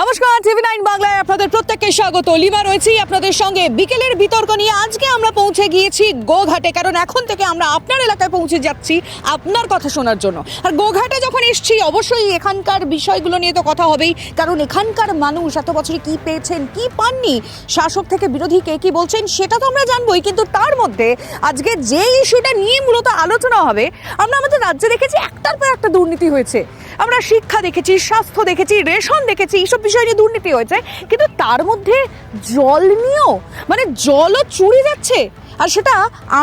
নমস্কার TV nine বাংলায় আপনাদের প্রত্যেককে স্বাগত। লিমা রয়েছি আপনাদের সঙ্গে। বিকেলের বিতর্ক নিয়ে আজকে আমরা পৌঁছে গিয়েছি গোঘাটে, কারণ এখন থেকে আমরা আপনার এলাকায় পৌঁছে যাচ্ছি আপনার কথা শোনার জন্য। আর গোঘাটে যখন এসছি, অবশ্যই এখানকার বিষয়গুলো নিয়ে তো কথা হবেই, কারণ এখানকার মানুষ এত বছরে কি পেয়েছেন, কি পাননি, শাসক থেকে বিরোধী কে কি বলছেন, সেটা তো আমরা জানবোই। কিন্তু তার মধ্যে আজকে যে ইস্যুটা নিয়ে মূলত আলোচনা হবে, আমরা আমাদের রাজ্যে দেখেছি একটার পর একটা দুর্নীতি হয়েছে। আমরা শিক্ষা দেখেছি, স্বাস্থ্য দেখেছি, রেশন দেখেছি, এইসব বিষয় নিয়ে দুর্নীতি হয়েছে, কিন্তু তার মধ্যে জল নিয়েও মানে জলও চুরি যাচ্ছে। আর সেটা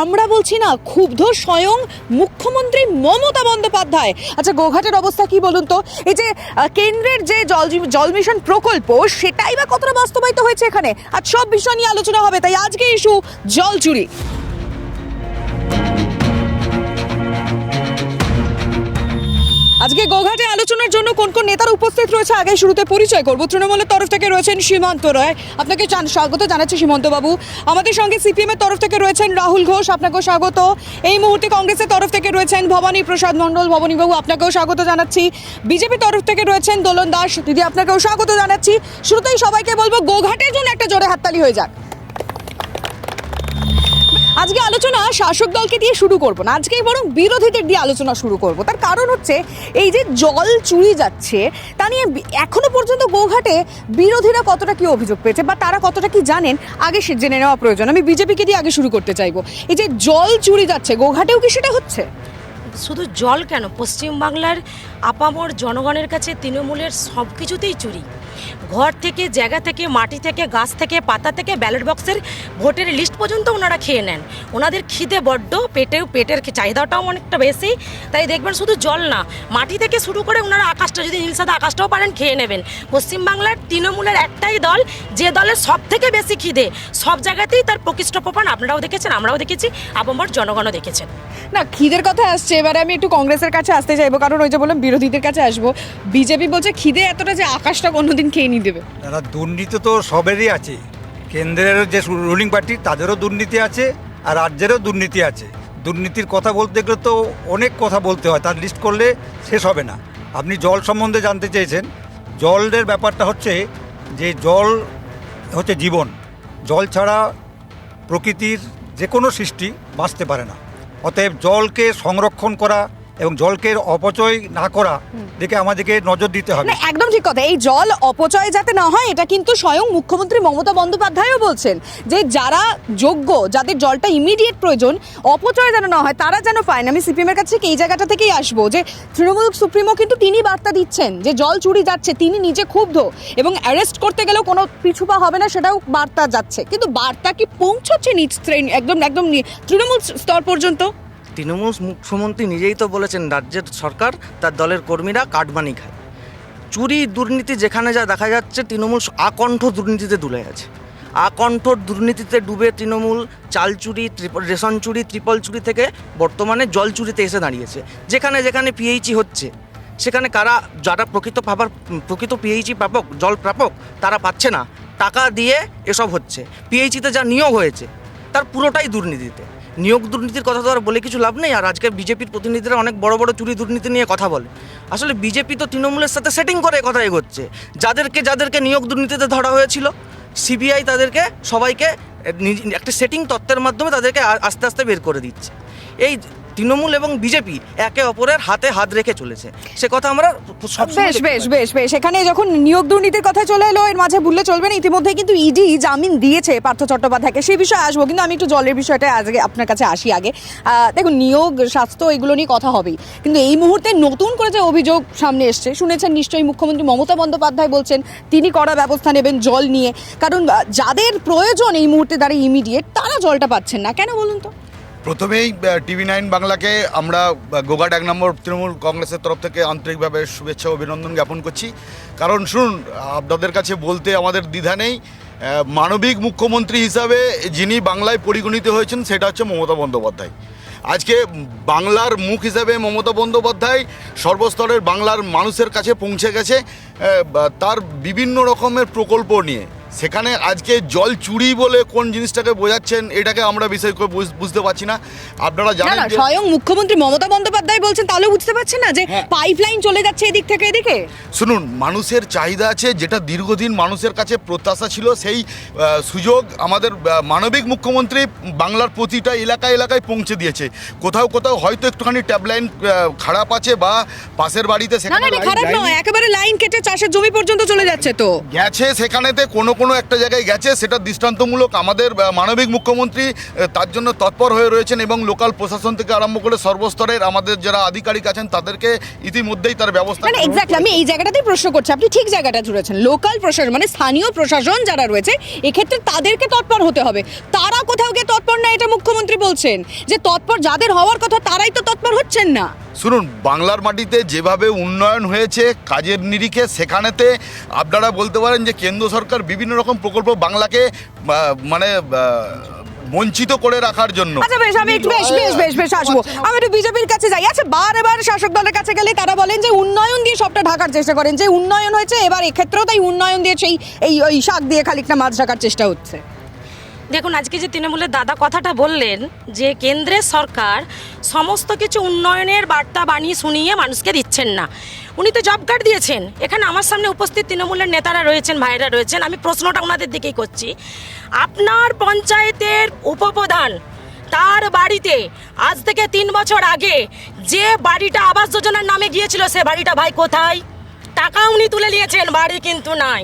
আমরা বলছি না, ক্ষুব্ধ স্বয়ং মুখ্যমন্ত্রী মমতা বন্দ্যোপাধ্যায়। আচ্ছা গোঘাটের অবস্থা কি বলুন তো? এই যে কেন্দ্রের যে জল জল মিশন প্রকল্প, সেটাই বা কতটা বাস্তবায়িত হয়েছে এখানে? আর সব বিষয় নিয়ে আলোচনা হবে, তাই আজকে ইস্যু জল চুরি। আজকে গোঘাটে আলোচনার জন্য কোন কোন নেতারা উপস্থিত রয়েছে? আগে শুরুতে পরিচয় করব। তৃণমূলের তরফ থেকে রয়েছেন সীমান্ত রায়। আপনাকে স্বাগত জানাচ্ছি সীমান্ত বাবু আমাদের সঙ্গে সিপিএম এর তরফ থেকে রয়েছেন রাহুল ঘোষ, আপনাকেও স্বাগত। এই মুহূর্তে কংগ্রেসের তরফ থেকে রয়েছেন ভবানী প্রসাদ মণ্ডল। ভবানী বাবু, আপনাকেও স্বাগত জানাচ্ছি। বিজেপি তরফ থেকে রয়েছেন দোলন দাস। দিদি, আপনাকেও স্বাগত জানাচ্ছি। শুরুতেই সবাইকে বলব, গোঘাটের জন্য একটা জোরে হাততালি হয়ে যাক। আজকে আলোচনা শাসক দলকে দিয়ে শুরু করব না, আজকে বরং বিরোধীদের দিয়ে আলোচনা শুরু করব। তার কারণ হচ্ছে এই যে জল চুরি যাচ্ছে, তা নিয়ে এখনও পর্যন্ত গোঘাটে বিরোধীরা কতটা কি অভিযোগ পেয়েছে বা তারা কতটা কি জানেন, আগে সে জেনে নেওয়া প্রয়োজন। আমি বিজেপিকে দিয়ে আগে শুরু করতে চাইব। এই যে জল চুরি যাচ্ছে, গোঘাটেও কি সেটা হচ্ছে? শুধু জল কেন? পশ্চিমবাংলার আপামর জনগণের কাছে তৃণমূলের সব কিছুতেই চুরি। ঘর থেকে, জায়গা থেকে, মাটি থেকে, গাছ থেকে, পাতা থেকে ব্যালট বক্সের ভোটের লিস্ট পর্যন্ত ওনারা খেয়ে নেন। ওনাদের খিদে বড্ড, পেটেও পেটের চাহিদাটাও অনেকটা বেশি। তাই দেখবেন শুধু জল না, মাটি থেকে শুরু করে ওনারা আকাশটা, যদি নীল সাদা আকাশটাও পারেন, খেয়ে নেবেন। পশ্চিমবাংলার তৃণমূলের একটাই দল, যে দলের সব থেকে বেশি খিদে, সব জায়গাতেই তার প্রকৃষ্ট প্রমাণ আপনারাও দেখেছেন, আমরাও দেখেছি আপামর জনগণও দেখেছেন। না, খিদের কথা আসছে, এবারে আমি একটু কংগ্রেসের কাছে আসতে চাইব, কারণ ওই যে বললাম, বিরোধীদের কাছে আসব। বিজেপি বলছে, খিদে এতটা যে আকাশটা কোনোদিন খেয়ে নিয়ে দেবে। দাদা, দুর্নীতি তো সবেরই আছে। কেন্দ্রের যে রুলিং পার্টি তাদেরও দুর্নীতি আছে আর রাজ্যেরও দুর্নীতি আছে। দুর্নীতির কথা বলতে গেলে তো অনেক কথা বলতে হয়, তার লিস্ট করলে শেষ হবে না। আপনি জল সম্বন্ধে জানতে চেয়েছেন। জলের ব্যাপারটা হচ্ছে যে জল হচ্ছে জীবন। জল ছাড়া প্রকৃতির যে কোনো সৃষ্টি বাঁচতে পারে না। অতএব জলকে সংরক্ষণ করা এবং জলকে অপচয় না করা দিকে আমাদেরকে নজর দিতে হবে। একদম ঠিক কথা। এই জল অপচয় যাতে না হয় এটা কিন্তু স্বয়ং মুখ্যমন্ত্রী মমতা বন্দ্যোপাধ্যায়ও বলছেন যে যারা যোগ্য যাদের জলটা ইমিডিয়েট প্রয়োজন অপচয় যেন না হয় তারা যেন পায় না আমি সিপিএমের কাছে এই জায়গাটা থেকেই আসব যে তৃণমূল সুপ্রিমো কিন্তু তিনি বার্তা দিচ্ছেন যে জল চুরি যাচ্ছে তিনি নিজে ক্ষুব্ধ এবং অ্যারেস্ট করতে গেলেও কোনো পিছুপা হবে না সেটাও বার্তা যাচ্ছে। কিন্তু বার্তা কি পৌঁছচ্ছে নিচ শ্রেণি একদম একদম তৃণমূল স্তর পর্যন্ত? তৃণমূল মুখ্যমন্ত্রী নিজেই তো বলেছেন, রাজ্যের সরকার তার দলের কর্মীরা কাটমানি খায়। চুরি দুর্নীতি যেখানে যা দেখা যাচ্ছে, তৃণমূল আকণ্ঠ দুর্নীতিতে দুলে গেছে আকণ্ঠ দুর্নীতিতে ডুবে তৃণমূল চাল চুরি রেশন চুরি, ত্রিপল চুরি থেকে বর্তমানে জল চুরিতে এসে দাঁড়িয়েছে। যেখানে যেখানে পিএইচি হচ্ছে, সেখানে কারা, যারা প্রকৃত পাবার প্রকৃত পিএইচি প্রাপক জল প্রাপক তারা পাচ্ছে না। টাকা দিয়ে এসব হচ্ছে। পিএইচিতে যা নিয়োগ হয়েছে, তার পুরোটাই দুর্নীতিতে। নিয়োগ দুর্নীতির কথা তো আর বলে কিছু লাভ নেই, আর আজকে বিজেপির প্রতিনিধিরা অনেক বড় বড় চুরি দুর্নীতি নিয়ে কথা বলে। আসলে বিজেপি তো তৃণমূলের সাথে সেটিং করে কথা এগোচ্ছে যাদেরকে যাদেরকে নিয়োগ দুর্নীতিতে ধরা হয়েছিল, সিবিআই তাদেরকে সবাইকে একটা সেটিং তত্ত্বের মাধ্যমে তাদেরকে আস্তে আস্তে বের করে দিচ্ছে। এই তৃণমূল এবং বিজেপি একে অপরের হাতে হাত রেখে চলেছে। সে কথা আমরা বেশ বেশ। বেশ বেশ। এখানে যখন নিয়োগ দুর্নীতির কথা চলে এলো এর মাঝে ভুললে চলবে না ইতিমধ্যে কিন্তু ইডি জামিন দিয়েছে পার্থ চট্টোপাধ্যায়কে। সেই বিষয়ে আসব কিন্তু আমি একটু জলের বিষয়টা আজকে আপনার কাছে আসি আগে। দেখুন নিয়োগ স্বাস্থ্য এগুলো নিয়ে কথা হবেই। কিন্তু এই মুহূর্তে নতুন করে যে অভিযোগ সামনে এসছে শুনেছেন নিশ্চয়ই মুখ্যমন্ত্রী মমতা বন্দ্যোপাধ্যায় বলছেন তিনি কড়া ব্যবস্থা নেবেন জল নিয়ে। কারণ যাদের প্রয়োজন এই মুহূর্তে দাঁড়িয়ে ইমিডিয়েট তারা জলটা পাচ্ছেন না। কেন বলুন তো? প্রথমেই টিভি নাইন বাংলাকে আমরা গোঘাট এক নম্বর তৃণমূল কংগ্রেসের তরফ থেকে আন্তরিকভাবে শুভেচ্ছা অভিনন্দন জ্ঞাপন করছি। কারণ শুনুন, আপনাদের কাছে বলতে আমাদের দ্বিধা নেই মানবিক মুখ্যমন্ত্রী হিসাবে যিনি বাংলায় পরিগণিত হয়েছেন, সেটা হচ্ছে মমতা বন্দ্যোপাধ্যায়। আজকে বাংলার মুখ হিসাবে মমতা বন্দ্যোপাধ্যায় সর্বস্তরের বাংলার মানুষের কাছে পৌঁছে গেছে তার বিভিন্ন রকমের প্রকল্প নিয়ে। সেখানে আজকে জল চুরি বলে কোন জিনিসটাকে বোঝাচ্ছেন এটাকে আমরা বিষয় করে বুঝতে পারছি না। আপনারা জানেন স্বয়ং মুখ্যমন্ত্রী মমতা বন্দ্যোপাধ্যায় বলছেন তাহলে বুঝতে পারছেন না যে হ্যাঁ। পাইপলাইন চলে যাচ্ছে এদিক থেকে এদিকে? শুনুন মানুষের চাহিদা আছে যেটা দীর্ঘদিন মানুষের কাছে প্রত্যাশা ছিল সেই সুযোগ আমাদের মানবিক মুখ্যমন্ত্রী বাংলার প্রতিটা এলাকায় এলাকায় পৌঁছে দিয়েছে। কোথাও কোথাও হয়তো একটুখানি ট্যাব লাইন খারাপ আছে বা পাশের বাড়িতে সেখানে খারাপ নয় একেবারে লাইন কেটে চাষের জমি পর্যন্ত চলে যাচ্ছে তো। গেছে সেখানেতে কোনো কোনো একটা জায়গায় গেছে সেটা দৃষ্টান্তমূলক আমাদের মানবিক মুখ্যমন্ত্রী তার জন্য তৎপর হয়ে রয়েছেন এবং লোকাল প্রশাসন থেকে আরম্ভ করে সর্বস্তরের আমাদের যারা আধিকারিক আছেন তাদেরকে ইতিমধ্যেই তার ব্যবস্থা না না এক্স্যাক্টলি আমি এই জায়গাটাতেই প্রশ্ন করছি আপনি ঠিক জায়গাটা জুড়েছেন লোকাল প্রশাসন মানে স্থানীয় প্রশাসন যারা রয়েছে এক্ষেত্রে তাদেরকে তৎপর হতে হবে। তারা কোথাও গিয়ে তৎপর না এটা মুখ্যমন্ত্রী বলছেন। যে তৎপর যাদের হওয়ার কথা তারাই তো তৎপর হচ্ছেন না। শুনুন বাংলার মাটিতে যেভাবে উন্নয়ন হয়েছে কাজের নিরিখে সেখানেতে আপনারা বলতে পারেন যে কেন্দ্র সরকার বিভিন্ন রকম প্রকল্প বাংলাকে মানে বঞ্চিত করে রাখার জন্য। আচ্ছা বেশ আমি একটু বেশ বেশ বেশ বেশ আসব। আমি একটু বিজেপির কাছে যাই। আচ্ছা বারে বার শাসক দলের কাছে গেলে তারা বলেন যে উন্নয়ন দিয়ে সবটা ঢাকার চেষ্টা করেন। যে উন্নয়ন হয়েছে এবার এক্ষেত্রেও তাই উন্নয়ন দিয়ে সেই এই ওই শাক দিয়ে খানিকটা মাছ ঢাকার চেষ্টা হচ্ছে। দেখুন, আজকে যে তৃণমূলের দাদা কথাটা বললেন যে কেন্দ্রের সরকার সমস্ত কিছু উন্নয়নের বার্তা বানিয়ে শুনিয়ে মানুষকে দিচ্ছেন না। উনি তো জব কার্ড দিয়েছেন। এখানে আমার সামনে উপস্থিত তৃণমূলের নেতারা রয়েছেন ভাইরা রয়েছেন। আমি প্রশ্নটা ওনাদের দিকেই করছি। আপনার পঞ্চায়েতের উপপ্রধান তার বাড়িতে আজ থেকে তিন বছর আগে যে বাড়িটা আবাস যোজনার নামে গিয়েছিল সে বাড়িটা ভাই কোথায়? টাকা উনি তুলে নিয়েছেন, বাড়ি কিন্তু নাই।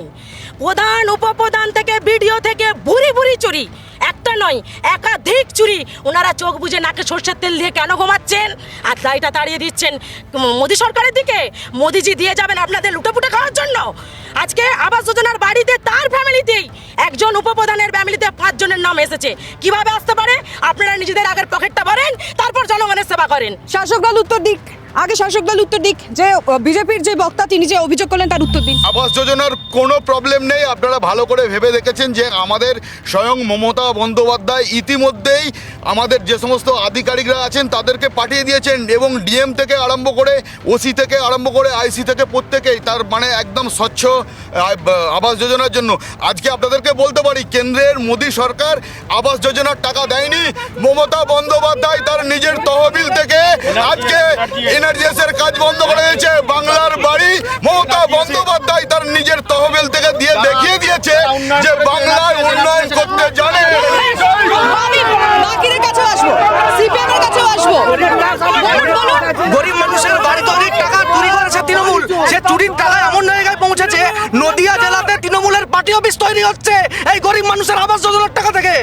প্রধান উপপ্রধান থেকে ভিডিও থেকে ভুরি ভুরি চুরি। একটা নয়, একাধিক চুরি। ওনারা চোখ বুজে নাকে সর্ষের তেল দিয়ে কেন ঘুমাচ্ছেন? আর দায়টা তাড়িয়ে দিচ্ছেন মোদি সরকারের দিকে। মোদিজি দিয়ে যাবেন আপনাদের লুটেপুটে খাওয়ার জন্য। আজকে আবাস যোজনার বাড়িতে তার ফ্যামিলিতেই একজন উপপ্রধানের ফ্যামিলিতে পাঁচজনের নাম এসেছে। কীভাবে আসতে পারে? আপনারা নিজেদের আগের পকেটটা ভরেন, তারপর জনগণের সেবা করেন। শাসক দল উত্তর দিক। আগে শাসক দল উত্তর দিক যে বিজেপির যে বক্তা তিনি যে অভিযোগ করলেন তার উত্তর দিন। আবাস যোজনার কোনো প্রবলেম নেই। আপনারা ভালো করে ভেবে দেখেছেন যে আমাদের স্বয়ং মমতা বন্দ্যোপাধ্যায় ইতিমধ্যেই আমাদের যে সমস্ত আধিকারিকরা আছেন তাদেরকে পাঠিয়ে দিয়েছেন এবং ডিএম থেকে আরম্ভ করে ওসি থেকে আরম্ভ করে আইসি থেকে প্রত্যেকেই তার মানে একদম স্বচ্ছ আবাস যোজনার জন্য। আজকে আপনাদেরকে বলতে পারি কেন্দ্রের মোদী সরকার আবাস যোজনার টাকা দেয়নি। মমতা বন্দ্যোপাধ্যায় তার নিজের তহবিল থেকে আজকে এনার্জিএসের কাজ বন্ধ করে দিয়েছে। বাংলার বাড়ি মমতা বন্দ্যোপাধ্যায় তার নিজের তহবিল থেকে দিয়ে দেখিয়ে দিয়েছে যে বাংলায় উন্নয়ন করতে জানে। গরিব মানুষের টাকা চুরি করেছে তৃণমূল। সে চুরির টাকা এমন জায়গায় পৌঁছেছে নদিয়া জেলাতে তৃণমূলের পার্টি অফিস তৈরি হচ্ছে এই গরিব মানুষের আবাস যোজনার টাকা থেকে।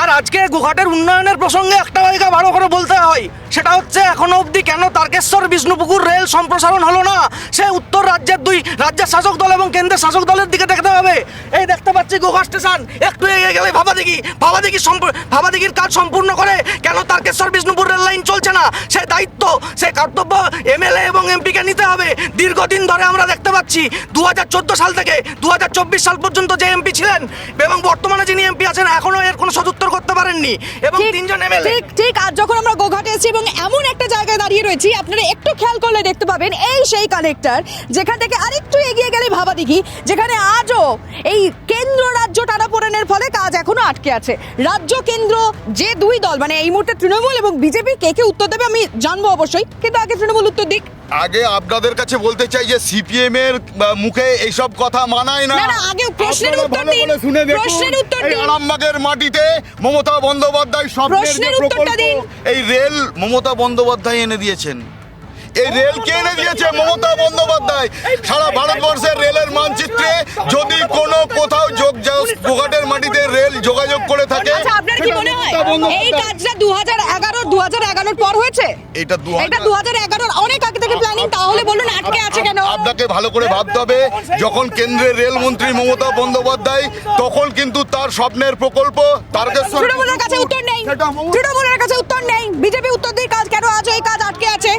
আর আজকে গোঘাটের উন্নয়নের প্রসঙ্গে একটা জায়গা ভালো করে বলতে হয়। সেটা হচ্ছে এখনও অবধি কেন তারকেশ্বর বিষ্ণুপুকুর রেল সম্প্রসারণ হলো না? সে উত্তর রাজ্যের দুই রাজ্যের শাসক দল এবং কেন্দ্রের শাসক দলের দিকে দেখতে হবে। এই দেখতে পাচ্ছি গোঘাট স্টেশন। একটু এগিয়ে গেলে ভাবাদিঘি ভাবাদিঘি সম্প- ভাবাদিঘির কাজ সম্পূর্ণ করে কেন তারকেশ্বর বিষ্ণুপুর রেল লাইন চলছে না? সে দায়িত্ব সে কর্তব্য এমএলএ এবং এমপিকে নিতে হবে। দীর্ঘদিন ধরে আমরা দেখতে পাচ্ছি দু হাজার চোদ্দ সাল থেকে দু হাজার চব্বিশ সাল পর্যন্ত যে এমপি ছিলেন এবং বর্তমানে যিনি এমপি আছেন এখনও এর কোনো সদুত্তর করতে পারেননি। এবং তিনজন এমএলএ ঠিক ঠিক আজ যখন আমরা গোঘাটে এসেছি এবং এমন একটা জায়গায় দাঁড়িয়ে রয়েছি আপনারা একটু খেয়াল করলে দেখতে পাবেন এই সেই কালেক্টর যেখান থেকে আরেকটু এগিয়ে গেলে ভাবা দেখি যেখানে আজও এই কেন্দ্র রাজ্য টানাপোড়েনের ফলে কাজ এখনও আটকে আছে রাজ্য কেন্দ্র যে দুই দল মানে এই মুহূর্তে তৃণমূল এবং বিজেপি কে কে উত্তর দেবে আমি জানব অবশ্যই কিন্তু আগে তৃণমূল উত্তর দিক আগে আপনাদের কাছে বলতে চাই যে সিপিএম এর মুখে এইসব কথা মানায় না আগে প্রশ্নের উত্তর দিন। প্রশ্নের উত্তর দিন। আরামবাগের মাটিতে মমতা বন্দ্যোপাধ্যায় স্বপ্নের যে প্রকল্প দিন। এই রেল মমতা বন্দ্যোপাধ্যায় এনে দিয়েছেন। এই রেল কে এনে দিয়েছে মমতা বন্দ্যোপাধ্যায়? সারা ভারতবর্ষের রেলের মানচিত্রে যদি কোনো কোথাও যোগ গোঘাটের মাটিতে রেল যোগাযোগ করে থাকে। আচ্ছা আপনার কি মনে হয় এই কাজটা দু হাজার এগারো দু হাজার এগারোর পর হয়েছে? এটা দু এটা দু হাজার অনেক আগে থেকে প্ল্যানিং তাহলে বলুন আটকে আছে কেন? আপনাকে ভালো করে ভাবতে হবে যখন কেন্দ্রের রেলমন্ত্রী মমতা বন্দ্যোপাধ্যায় তখন কিন্তু তার স্বপ্নের প্রকল্প তারকেশ্বর তৃণমূলের কাছে উত্তর নেই। তৃণমূলের কাছে উত্তর নেই বিজেপি উত্তর দিয়ে কাজ কেন আজ এই কাজ আটকে আছে?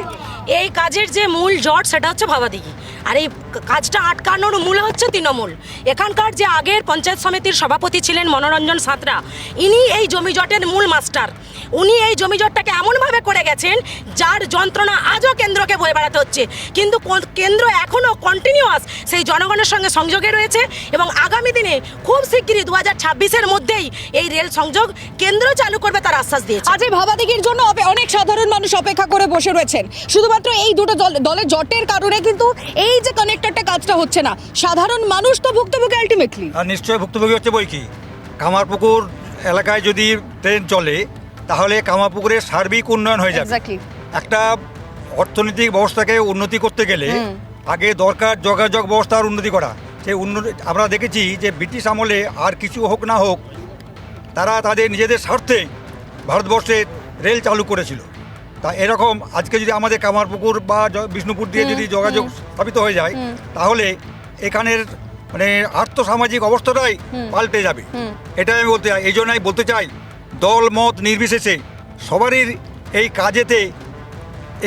এই কাজের যে মূল জট, সেটা হচ্ছে ভাবাদিঘি। আর এই কাজটা আটকানোর মূল হচ্ছে তৃণমূল। এখানকার যে আগের পঞ্চায়েত সমিতির সভাপতি ছিলেন মনোরঞ্জন সাঁতরা, ইনি এই জমি জটের মূল মাস্টার। উনি এই জমি জটটাকে এমনভাবে করে গেছেন, যার যন্ত্রণা আজও কেন্দ্রকে বয়ে বেড়াতে হচ্ছে। কিন্তু কেন্দ্র এখনও কন্টিনিউয়াস সেই জনগণের সঙ্গে সংযোগে রয়েছে এবং আগামী দিনে খুব শিগগিরই দু হাজার ছাব্বিশের মধ্যেই এই রেল সংযোগ কেন্দ্র চালু করবে তার আশ্বাস দিয়েছে। আজ এই ভাবাদিঘির জন্য অনেক সাধারণ মানুষ অপেক্ষা করে বসে রয়েছেন। শুধুমাত্র এই দুটো দল- দলের জটের কারণে কিন্তু এই যে কানেক্টরটা কাজটা হচ্ছে না। সাধারণ মানুষ তো ভুক্তভোগী আলটিমেটলি আর নিশ্চয়ই ভুক্তভোগী হচ্ছে বই কি কামারপুকুর এলাকায় যদি ট্রেন চলে তাহলে কামারপুকুরের সার্বিক উন্নয়ন হয়ে যাবে। এক্স্যাক্টলি একটা অর্থনৈতিক ব্যবস্থাকে উন্নতি করতে গেলে আগে দরকার যোগাযোগ ব্যবস্থার উন্নতি করা। সেই উন্নতি আমরা দেখেছি যে ব্রিটিশ আমলে আর কিছু হোক না হোক তারা তাদের নিজেদের স্বার্থে ভারতবর্ষে রেল চালু করেছিল। তা এরকম আজকে যদি আমাদের কামারপুকুর বা বিষ্ণুপুর দিয়ে যদি যোগাযোগ স্থাপিত হয়ে যায় তাহলে এখানের মানে আর্থসামাজিক অবস্থাটাই পাল্টে যাবে। এটাই আমি বলতে চাই এই জন্যই বলতে চাই দল মত নির্বিশেষে সবারই এই কাজেতে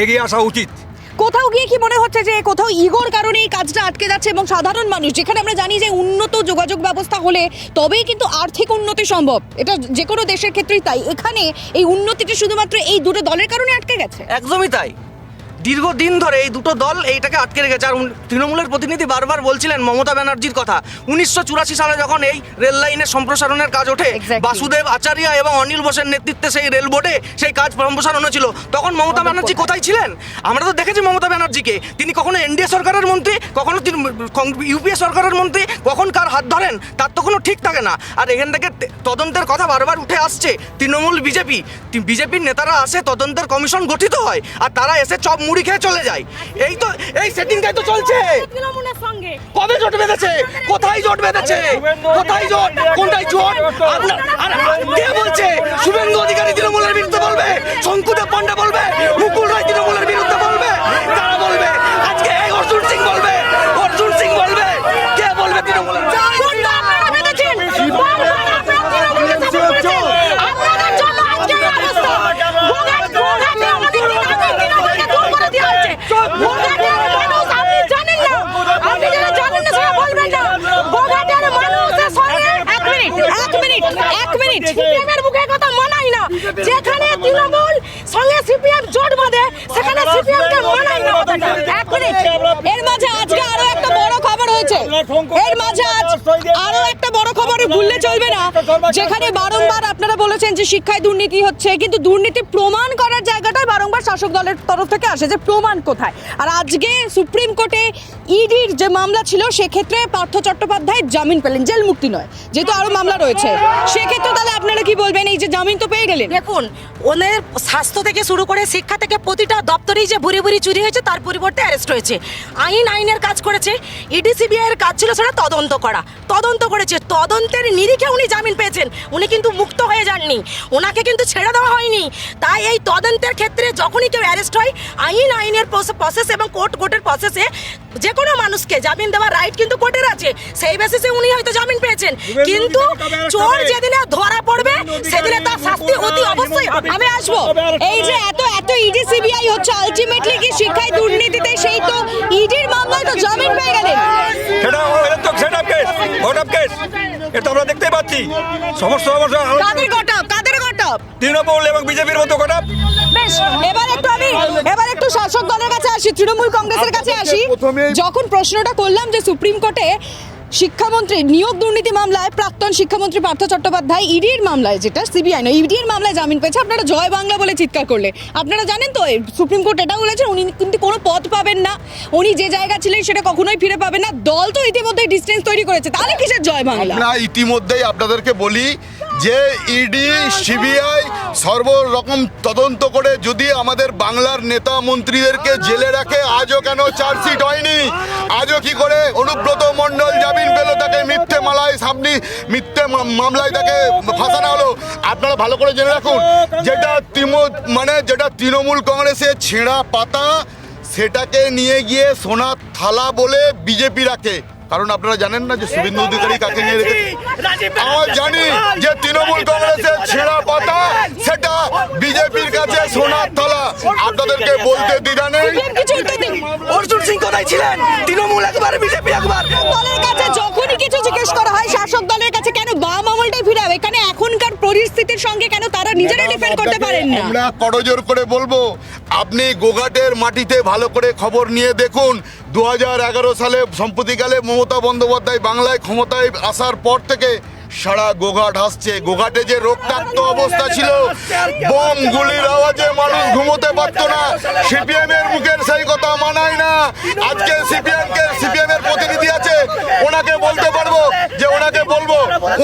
এগিয়ে আসা উচিত। কোথাও গিয়ে কি মনে হচ্ছে যে কোথাও ইগোর কারণে এই কাজটা আটকে যাচ্ছে এবং সাধারণ মানুষ, যেখানে আমরা জানি যে উন্নত যোগাযোগ ব্যবস্থা হলে তবেই কিন্তু আর্থিক উন্নতি সম্ভব। এটা যে কোনো দেশের ক্ষেত্রেই তাই। এখানে এই উন্নতিটা শুধুমাত্র এই দুটো দলের কারণে আটকে গেছে। একদমই তাই। দীর্ঘদিন ধরে এই দুটো দল এইটাকে আটকে রেখেছে। আর তৃণমূলের প্রতিনিধি বারবার বলছিলেন মমতা ব্যানার্জির কথা। উনিশশো চুরাশি সালে যখন এই রেল লাইনের সম্প্রসারণের কাজ ওঠে বাসুদেব আচার্য এবং অনিল বোসের নেতৃত্বে সেই রেল বোর্ডে সেই কাজ সম্প্রসারণ হয়েছিল তখন মমতা ব্যানার্জি কোথায় ছিলেন? আমরা তো দেখেছি মমতা ব্যানার্জিকে। তিনি কখনো এনডিএ সরকারের মন্ত্রী কখনো ইউপিএ সরকারের মন্ত্রী কখন কার হাত ধরেন তার তো কোনো ঠিক থাকে না। আর এখান থেকে তদন্তের কথা বারবার উঠে আসছে। তৃণমূল বিজেপি বিজেপির নেতারা আসে তদন্তের কমিশন গঠিত হয় আর তারা এসে চপ মুড়ি খেয়ে চলে যায় এই তো, এই সেটিং সেটিংটাই তো চলছে। কবে জোট বেঁধেছে? কোথায় জোট বেঁধেছে? কোথায় জোট? কোনটাই জোট? আর কে বলছে? শুভেন্দু অধিকারী তৃণমূলের বিরুদ্ধে বলবে? শঙ্কুদেব পণ্ডা বলবে? মুকুল রায় তৃণমূলের বিরুদ্ধে বলবে? তারা বলবে আজকে এই অর্জুন সিং বলবে অর্জুন সিং বলবে কে বলবে তৃণমূলের কোনটা আপনারা বেঁধেছেন? বারবার আপনারা তৃণমূলকে support করেছেন। আপনাদের জন্য আজকে এই অবস্থা। ভোগাট- ভোগাটে আমাদের দিন আগে তৃণমূলকে দূর করে দেওয়া হয়েছে। ভোগাটের মানুষ আপনি জানেন না। আপনি যারা জানেন না সেটা বলবেন না। ভোগাটের মানুষের সঙ্গে এক মিনিট, এক মিনিট, এক মিনিট। সিপিএমের মুখে কথা মানাই না। যেখানে তৃণমূল সঙ্গে সিপিএম জোট বাঁধে সেখানে সিপিএম কে মানাই না। এক মিনিট। এর মাঝে আজকে আরও একটা বড় খবর হয়েছে। এর মাঝে আজ আরও একটা বড় খবর ভুললে চলবে না। যেখানে বারংবার আপনারা বলেছেন যে শিক্ষায় দুর্নীতি হচ্ছে কিন্তু দুর্নীতি প্রমাণ করার বারংবার শাসক দলের তরফ থেকে আসে যে প্রমাণ কোথায়? আর আজকে সুপ্রিম কোর্টে ইডির যে মামলা ছিল, সেক্ষেত্রে পার্থ চট্টোপাধ্যায় জামিন পেলেন, জেল মুক্তি নয়, যেহেতু আরও মামলা রয়েছে। সেক্ষেত্রে তাহলে আপনারা কি বলবেন, এই যে জামিন তো পেয়ে গেলেন? দেখুন ওদের স্বাস্থ্য থেকে শুরু করে শিক্ষা থেকে প্রতিটা দপ্তরেই যে ভুরি ভুরি চুরি হয়েছে, তার পরিবর্তে অ্যারেস্ট হয়েছে আইন আইনের কাজ করেছে ইডিসিবিআই এর কাজ ছিল সেটা তদন্ত করা। তদন্ত করেছে তদন্তের নিরিখে উনি জামিন পেয়েছেন। উনি কিন্তু মুক্ত হয়ে যাননি। ওনাকে কিন্তু ছেড়ে দেওয়া হয়নি। তাই এই তদন্তের ক্ষেত্রে যখনই কেউ অ্যারেস্ট হয় আইন আইনের প্রসেস এবং কোর্ট কোর্টের প্রসেসে যে কোনো মানুষকে জামিন দেওয়ার রাইট কিন্তু কোর্টের আছে। সেই বেসিসে উনি হয়তো জামিন পেয়েছেন। কিন্তু চোর যেদিনে ধরা পড়বে সেদিনে তার শাস্তি অতি অবশ্যই হবে আমি আসব। এই যে এত এত ইডি সিবিআই হচ্ছে আলটিমেটলি কি শিক্ষায় দুর্নীতিতে সেই তো ইডির মামলায় তো জামিন পেয়ে গেলেন। সেটা এটা তো সেট আপ কেস ভোট আপ কেস এটা আমরা দেখতে পাচ্ছি। সমস্ত সমস্যা কাদের গটপ? কাদের গটপ? তৃণমূল এবং বিজেপির মতো গোটা বেশ এবার একটু আমি এবার একটু শাসক দলের কাছে আসি তৃণমূল কংগ্রেসের কাছে আসি। যখন প্রশ্নটা করলাম যে সুপ্রিম কোর্টে শিক্ষামন্ত্রী, নিয়োগ দুর্নীতি মামলায় প্রাক্তন শিক্ষামন্ত্রী পার্থ চট্টোপাধ্যায় ইডির মামলায় যেটা সিবিআই নয়, ইডির মামলায় জামিন পেয়েছে। আপনারা জয় বাংলা বলে চিৎকার করলে। আপনারা জানেন তো সুপ্রিম কোর্ট এটা বলেছে, উনি কিন্তু কোনো পদ পাবেন না। উনি যে জায়গা ছিলেন সেটা কখনোই ফিরে পাবেন না। দল তো ইতিমধ্যে ডিস্টেন্স তৈরি করেছে। তাহলে কিসের জয় বাংলা? আমরা ইতিমধ্যেই আপনাদেরকে বলি যে ইডি সিবিআই সর্বরকম তদন্ত করে যদি আমাদের বাংলার নেতা মন্ত্রীদেরকে জেলে রাখে, আজও কেন চার্জশিট হয়নি? আজও কি করে অনুব্রত মণ্ডল জামিন পেল, তাকে মিথ্যে মালায় সামনি, মিথ্যে মামলায় তাকে ফাঁসানো হলো? আপনারা ভালো করে জেনে রাখুন, যেটা তৃণমূল মানে যেটা তৃণমূল কংগ্রেসের ছেঁড়া পাতা, সেটাকে নিয়ে গিয়ে সোনার থালা বলে বিজেপি রাখে। কারণ আপনারা জানেন না যে শুভেন্দু অধিকারী কাকে নিয়ে রেখেছে আমার জানি যে তৃণমূল কংগ্রেসের ছেঁড়া পাতা সেটা বিজেপির কাছে সোনার তলা। আপনাদেরকে বলতে দ্বিধা নেই। অর্জুন সিং কোথায় ছিলেন? তৃণমূল একবার বিজেপি একবার। দলের কাছে যখনই কিছু জিজ্ঞেস করা হয় শাসক দলের কাছে কেন বাম আমলটাই ফিরাবে এখানে এখনকার পরিস্থিতির সঙ্গে কেন তারা নিজেরা ডিফেন্ড করতে পারেন না? আমরা করজোর করে বলব আপনি গোঘাটের মাটিতে ভালো করে খবর নিয়ে দেখুন। দু সালে সম্প্রতিকালে মমতা বন্দ্যোপাধ্যায় বাংলায় ক্ষমতায় আসার পর থেকে সারা গোঘাট হাসছে। গোঘাটে যে রক্তাক্ত অবস্থা ছিল বোম গুলির আওয়াজে মানুষ ঘুমোতে পারতো না। সিপিএম এর মুখের সেই কথা মানায় না। আজকে সিপিএম কে সিপিএম এর প্রতিনিধি আছে ওনাকে বলতে পারব যে ওনাকে বলব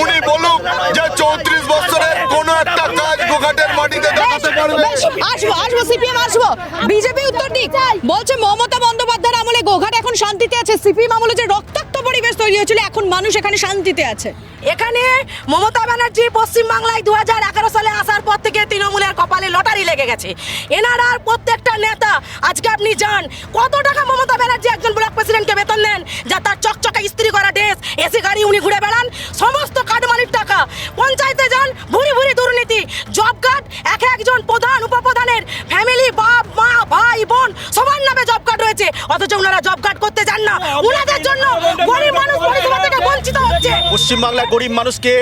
উনি বলুক যে চৌত্রিশ বছরের কোনো একটা কাজ গোঘাটের মাটিতে দেখাতে পারবে। আসব আসব সিপিএম আসব। বিজেপি উত্তর দিক। বলছে মমতা বন্দ্যোপাধ্যায়ের আমলে গোঘাট এখন শান্তিতে আছে। সিপিএম আমলে যে রক্তাক্ত পরিবেশ তৈরি হয়েছিল এখন মানুষ এখানে শান্তিতে আছে। এখানে মমতা ব্যানার্জি পশ্চিমবাংলায় দু হাজার এগারো সালে আসার পর থেকে তৃণমূলের কপালে লটারি লেগে গেছে। এনারার প্রত্যেকটা নেতা আজকে আপনি যান কত টাকা মমতা ব্যানার্জি একজন ব্লক প্রেসিডেন্টকে বেতন নেন যা তার চকচকা ইস্ত্রি করা ড্রেস এসি গাড়ি উনি ঘুরে বেড়ান সমস্ত কাঠমালির টাকা পঞ্চায়েতে যান ভুরি ভুরি দুর্নীতি জব কার্ড এক একজন প্রধান উপপ্রধানের ফ্যামিলি বাপ মা ভাই বোন সবার নামে জব কার্ড রয়েছে অথচ ওনারা জব কার্ড করতে যান না ওনাদের জন্য গরিব মানুষ পরিষেবা থেকে বঞ্চিত হচ্ছে পশ্চিমবাংলার গরিব মানুষকে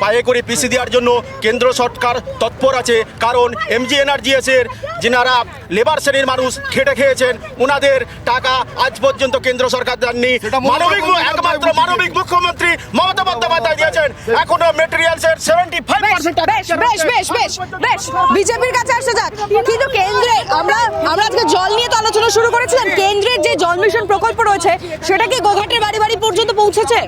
পায়ে করে পিছিয়ে দেওয়ার জন্য কেন্দ্র সরকার তৎপর আছে। কারণ এমজি এনার্জিএসের যেনারা লেবার শ্রেণির মানুষ খেটে খেয়েছেন। ওনাদের টাকা আজ পর্যন্ত কেন্দ্র সরকার দেননি। মানবিক একমাত্র মানবিক মুখ্যমন্ত্রী মমতা বন্দ্যোপাধ্যায় দিয়েছেন। এখনও মেটেরিয়ালস এর সেভেন্টি ফাইভ পার্সেন্ট বেশ বেশ বেশ বেশ বেশ। বিজেপির কাছে আসা যাক। কিন্তু কেন্দ্রে আমরা আমরা আজকে জল নিয়ে তো আলোচনা শুরু করেছিলাম। কেন্দ্রের যে জল মিশন প্রকল্প রয়েছে সেটা কি গোঘাটের বাড়ি বাড়ি পর্যন্ত পৌঁছেছে?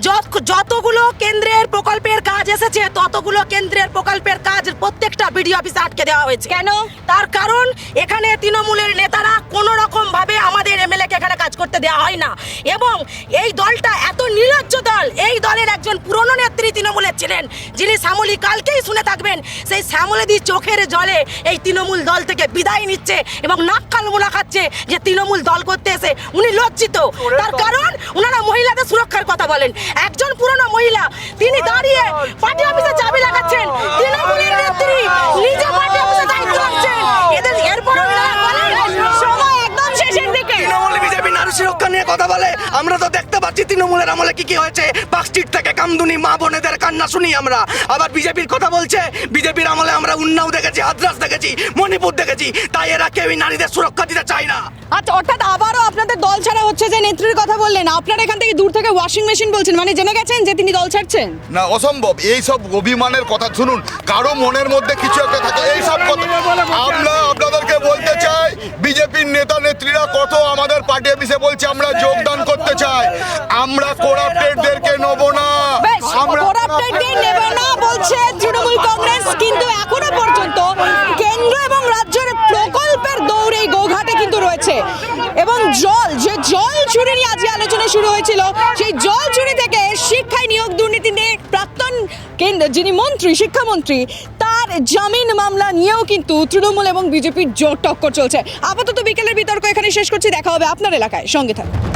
যত- যতগুলো কেন্দ্রের প্রকল্পের কাজ এসেছে ততগুলো কেন্দ্রের প্রকল্পের কাজ প্রত্যেকটা বিডিও অফিসে আটকে দেওয়া হয়েছে। কেন? তার কারণ এখানে তৃণমূলের নেতারা কোনো রকম ভাবে আমাদের এমএলএ কে এখানে কাজ করতে দেওয়া হয় না। এবং এই দলটা এত নির্লজ্জ দল এই দলের একজন পুরনো নেত্রী তৃণমূলের ছিলেন যিনি শ্যামলী কালকেই শুনে থাকবেন সেই শ্যামলীদি চোখের জলে এই তৃণমূল দল থেকে বিদায় নিচ্ছে এবং নাক কাল মোলা খাচ্ছে যে তৃণমূল দল করতে এসে উনি লজ্জিত। তার কারণ ওনারা মহিলাদের সুরক্ষার কথা বলেন। একজন পুরনো মহিলা তিনি দাঁড়িয়ে পার্টি অফিসে চাবি লাগাচ্ছেন তৃণমূলের নেত্রী নিজে পার্টি অফিসে দায়িত্ব রাখছেন। এদের এরপর সময় একদম শেষের দিকে। তৃণমূল বিজেপি নারী সুরক্ষা নিয়ে কথা বলে আমরা তো দেখতে পাচ্ছি তৃণমূলের আমলে কি কি হয়েছে। পাকস্ট্রিট থেকে কামদুনি মা বোনেদের কান্না শুনি আমরা। আবার বিজেপির কথা বলছে বিজেপির আমলে আমরা উন্নাও দেখেছি হাদ্রাস দেখেছি মণিপুর দেখেছি তাই এরা কেউই নারীদের সুরক্ষা দিতে চায় না। আচ্ছা অর্থাৎ আবারও আপনাদের দল ছাড়া হচ্ছে যে নেত্রীর কথা বললেন আপনারা এখান থেকে দূর থেকে ওয়াশিং মেশিন বলছেন মানে জেনে গেছেন যে তিনি দল ছাড়ছেন? না অসম্ভব। এই সব অভিমানের কথা শুনুন কারও মনের মধ্যে কিছু একটা থাকে এই সব কথা আমরা আপনাদেরকে বলতে চাই বিজেপির নেতা নেত্রীরা কত আমাদের পার্টি অফিসে বলছে আমরা যোগদান করতে চাই। আমরা কোরাপ্টেডদেরকে নেব না। আমরা করাপ্টেডদের নেবে না বলছে তৃণমূল কংগ্রেস কিন্তু এখনও পর্যন্ত কেন্দ্র এবং রাজ্যের প্রকল্পের দৌড়ে এই গোঘাটে কিন্তু রয়েছে। এবং জল যে জল চুরি নিয়ে আজকে আলোচনা শুরু হয়েছিল। সেই জল চুরি থেকে শিক্ষায় নিয়োগ দুর্নীতি নিয়ে প্রাক্তন কেন্দ্র, যিনি মন্ত্রী, শিক্ষামন্ত্রী, তার জামিন মামলা নিয়েও কিন্তু তৃণমূল এবং বিজেপির জোর টক্কর চলছে। আপাতত বিকেলের বিতর্ক এখানে শেষ করছি। দেখা হবে আপনার এলাকায়। সঙ্গে থাকুন।